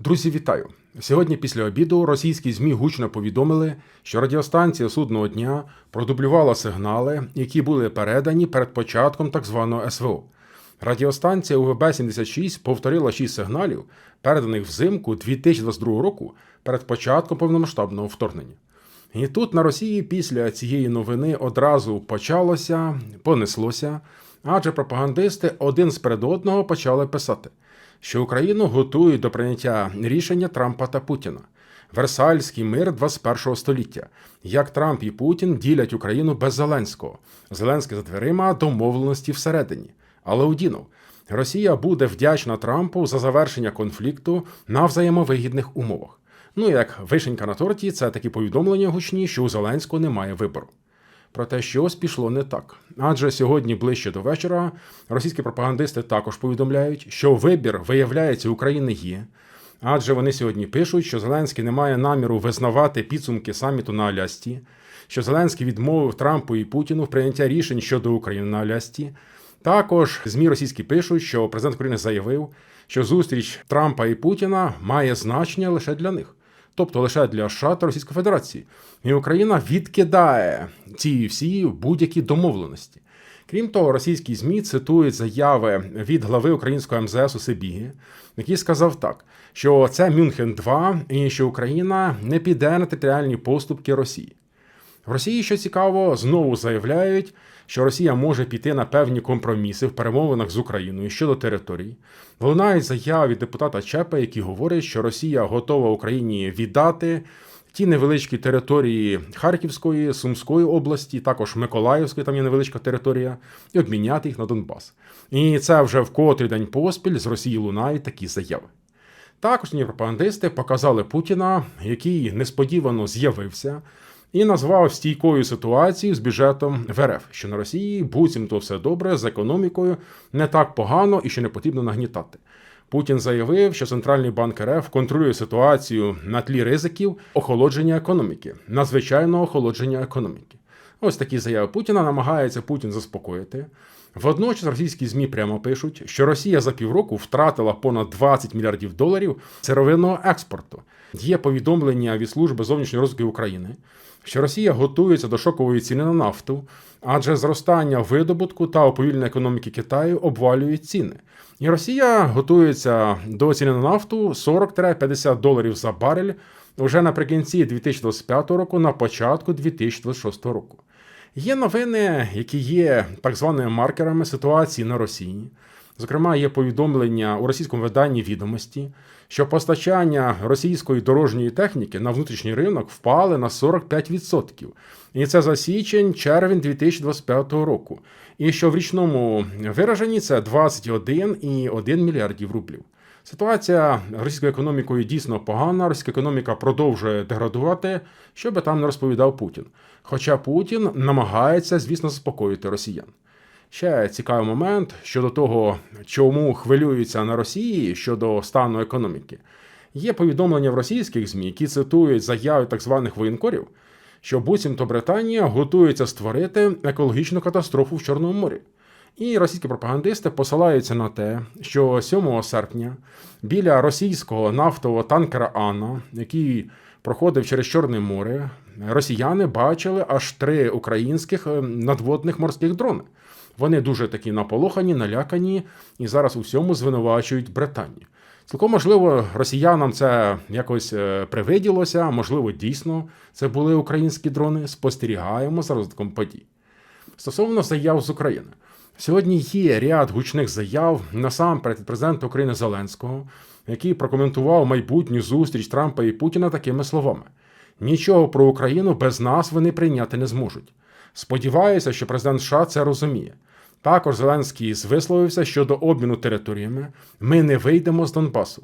Друзі, вітаю! Сьогодні після обіду російські ЗМІ гучно повідомили, що радіостанція судного дня продублювала сигнали, які були передані перед початком так званого СВО. Радіостанція УВБ-76 повторила шість сигналів, переданих взимку 2022 року перед початком повномасштабного вторгнення. І тут на Росії після цієї новини одразу почалося, понеслося, адже пропагандисти один сперед одного почали писати, що Україну готують до прийняття рішення Трампа та Путіна. Версальський мир 21 століття. Як Трамп і Путін ділять Україну без Зеленського. Зеленський за дверима домовленості всередині. Але Удінов, Росія буде вдячна Трампу за завершення конфлікту на взаємовигідних умовах. Ну як вишенька на торті, це такі повідомлення гучні, що у Зеленського немає вибору. Проте щось пішло не так. Адже сьогодні, ближче до вечора, російські пропагандисти також повідомляють, що вибір, виявляється, України є. Адже вони сьогодні пишуть, що Зеленський не має наміру визнавати підсумки саміту на Алясці, що Зеленський відмовив Трампу і Путіну в прийняття рішень щодо України на Алясці. Також ЗМІ російські пишуть, що президент України заявив, що зустріч Трампа і Путіна має значення лише для них, тобто лише для США та Російської Федерації. І Україна відкидає ці всі будь-які домовленості. Крім того, російські ЗМІ цитують заяви від глави українського МЗС у Сибігі, який сказав так, що це Мюнхен 2 і що Україна не піде на територіальні поступки Росії. В Росії, що цікаво, знову заявляють, що Росія може піти на певні компроміси в перемовинах з Україною щодо територій. Лунають заяви депутата Чепа, які говорять, що Росія готова Україні віддати ті невеличкі території Харківської, Сумської області, також Миколаївської, там є невеличка територія, і обміняти їх на Донбас. І це вже в котрий день поспіль з Росії лунають такі заяви. Також пропагандисти показали Путіна, який несподівано з'явився і назвав стійкою ситуацію з бюджетом в РФ, що на Росії буцімто все добре з економікою, не так погано і що не потрібно нагнітати. Путін заявив, що центральний банк РФ контролює ситуацію на тлі ризиків охолодження економіки, надзвичайного охолодження економіки. Ось такі заяви Путіна намагається Путін заспокоїти. Водночас російські ЗМІ прямо пишуть, що Росія за півроку втратила понад 20 мільярдів доларів сировинного експорту. Є повідомлення від служби зовнішньої розвитки України, що Росія готується до шокової ціни на нафту, адже зростання видобутку та уповільнення економіки Китаю обвалюють ціни. І Росія готується до ціни на нафту 40-50 доларів за барель вже наприкінці 2025 року, на початку 2026 року. Є новини, які є так званими маркерами ситуації на Росії. Зокрема, є повідомлення у російському виданні відомості, що постачання російської дорожньої техніки на внутрішній ринок впали на 45%. І це за січень, червень 2025 року. І що в річному вираженні це 21,1 мільярдів рублів. Ситуація російською економікою дійсно погана. Російська економіка продовжує деградувати, що би там не розповідав Путін. Хоча Путін намагається, звісно, заспокоїти росіян. Ще цікавий момент щодо того, чому хвилюються на Росії щодо стану економіки. Є повідомлення в російських ЗМІ, які цитують заяви так званих воєнкорів, що буцімто Британія готується створити екологічну катастрофу в Чорному морі. І російські пропагандисти посилаються на те, що 7 серпня біля російського нафтового танкера Анна, який проходив через Чорне море, росіяни бачили аж три українських надводних морських дрони. Вони дуже такі наполохані, налякані і зараз у всьому звинувачують Британію. Цілком можливо, росіянам це якось привиділося, можливо, дійсно це були українські дрони. Спостерігаємо за розвитком подій. Стосовно заяв з України. Сьогодні є ряд гучних заяв насамперед президента України Зеленського, який прокоментував майбутню зустріч Трампа і Путіна такими словами: нічого про Україну без нас вони прийняти не зможуть. Сподіваюся, що президент США це розуміє. Також Зеленський висловився щодо обміну територіями. Ми не вийдемо з Донбасу.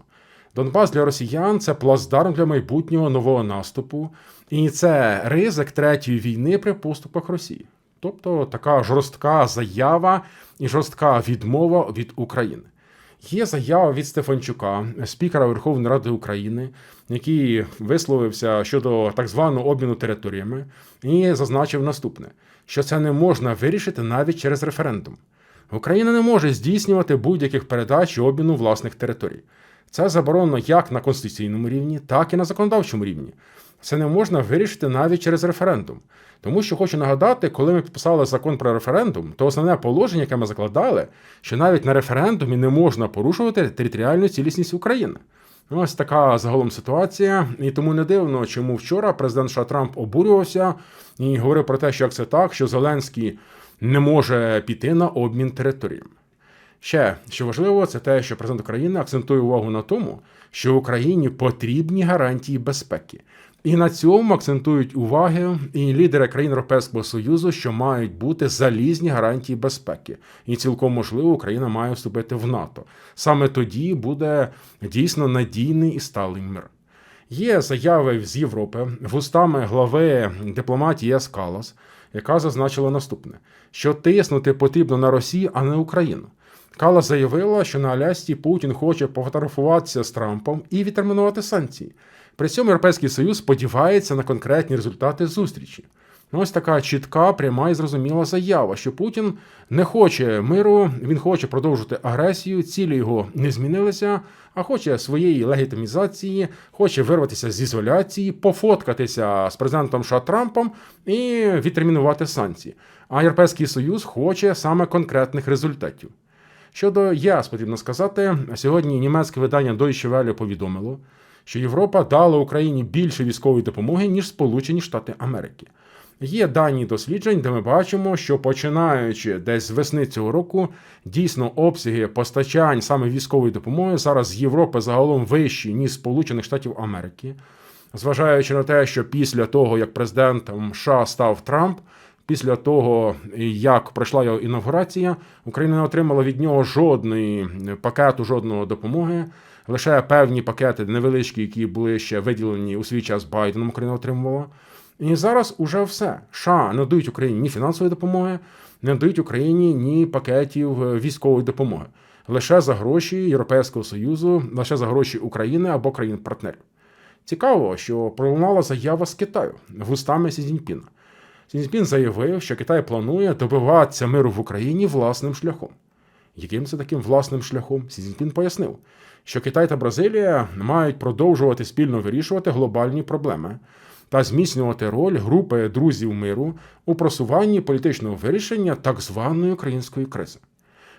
Донбас для росіян це плацдарм для майбутнього нового наступу, і це ризик третьої війни при поступах Росії. Тобто така жорстка заява і жорстка відмова від України. Є заява від Стефанчука, спікера Верховної Ради України, який висловився щодо так званого обміну територіями, і зазначив наступне: що це не можна вирішити навіть через референдум. Україна не може здійснювати будь-яких передач і обміну власних територій. Це заборонено як на конституційному рівні, так і на законодавчому рівні. Це не можна вирішити навіть через референдум. Тому що хочу нагадати, коли ми підписали закон про референдум, то основне положення, яке ми закладали, що навіть на референдумі не можна порушувати територіальну цілісність України. Ось така загалом ситуація, і тому не дивно, чому вчора президент США Трамп обурювався і говорив про те, що як це так, що Зеленський не може піти на обмін територіями. Ще що важливо, це те, що президент України акцентує увагу на тому, що Україні потрібні гарантії безпеки. І на цьому акцентують уваги і лідери країн Європейського Союзу, що мають бути залізні гарантії безпеки. І цілком можливо, Україна має вступити в НАТО. Саме тоді буде дійсно надійний і сталий мир. Є заяви з Європи вустами глави дипломатії ЄС Калас, яка зазначила наступне: що тиснути потрібно на Росію, а не Україну. Кала заявила, що на Алясці Путін хоче пофотографуватися з Трампом і відтермінувати санкції. При цьому Європейський Союз сподівається на конкретні результати зустрічі. Ось така чітка, пряма і зрозуміла заява, що Путін не хоче миру, він хоче продовжувати агресію, цілі його не змінилися, а хоче своєї легітимізації, хоче вирватися з ізоляції, пофоткатися з президентом США Трампом і відтермінувати санкції. А Європейський Союз хоче саме конкретних результатів. Щодо ЄС, потрібно сказати, сьогодні німецьке видання Deutsche Welle повідомило, що Європа дала Україні більше військової допомоги, ніж Сполучені Штати Америки. Є дані досліджень, де ми бачимо, що починаючи десь з весни цього року, дійсно обсяги постачань саме військової допомоги зараз з Європи загалом вищі, ніж Сполучених Штатів Америки. Зважаючи на те, що після того, як президентом США став Трамп, після того, як пройшла його інавгурація, Україна не отримала від нього жодної пакету, жодної допомоги. Лише певні пакети невеличкі, які були ще виділені у свій час Байденом, Україна отримувала. І зараз уже все. США не дають Україні ні фінансової допомоги, не дають Україні ні пакетів е, військової допомоги. Лише за гроші Європейського Союзу, лише за гроші України або країн-партнерів. Цікаво, що пролунала заява з Китаю вустами Сі Цзіньпіна. Сі Цзіньпін заявив, що Китай планує добиватися миру в Україні власним шляхом. Яким це таким власним шляхом? Сіньпін пояснив, що Китай та Бразилія мають продовжувати спільно вирішувати глобальні проблеми та зміцнювати роль групи друзів миру у просуванні політичного вирішення так званої української кризи.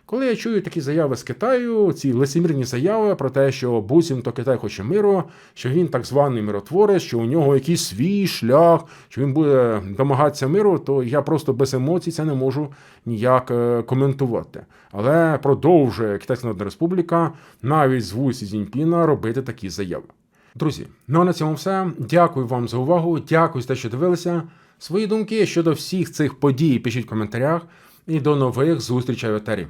Коли я чую такі заяви з Китаю, ці лицемірні заяви про те, що буцімто Китай хоче миру, що він так званий миротворець, що у нього якийсь свій шлях, що він буде домагатися миру, то я просто без емоцій це не можу ніяк е, коментувати. Але продовжує Китайська Народна Республіка навіть з вулиці Зіньпіна робити такі заяви. Друзі, ну а на цьому все. Дякую вам за увагу. Дякую за те, що дивилися. Свої думки щодо всіх цих подій пишіть в коментарях. І до нових зустрічей в етері.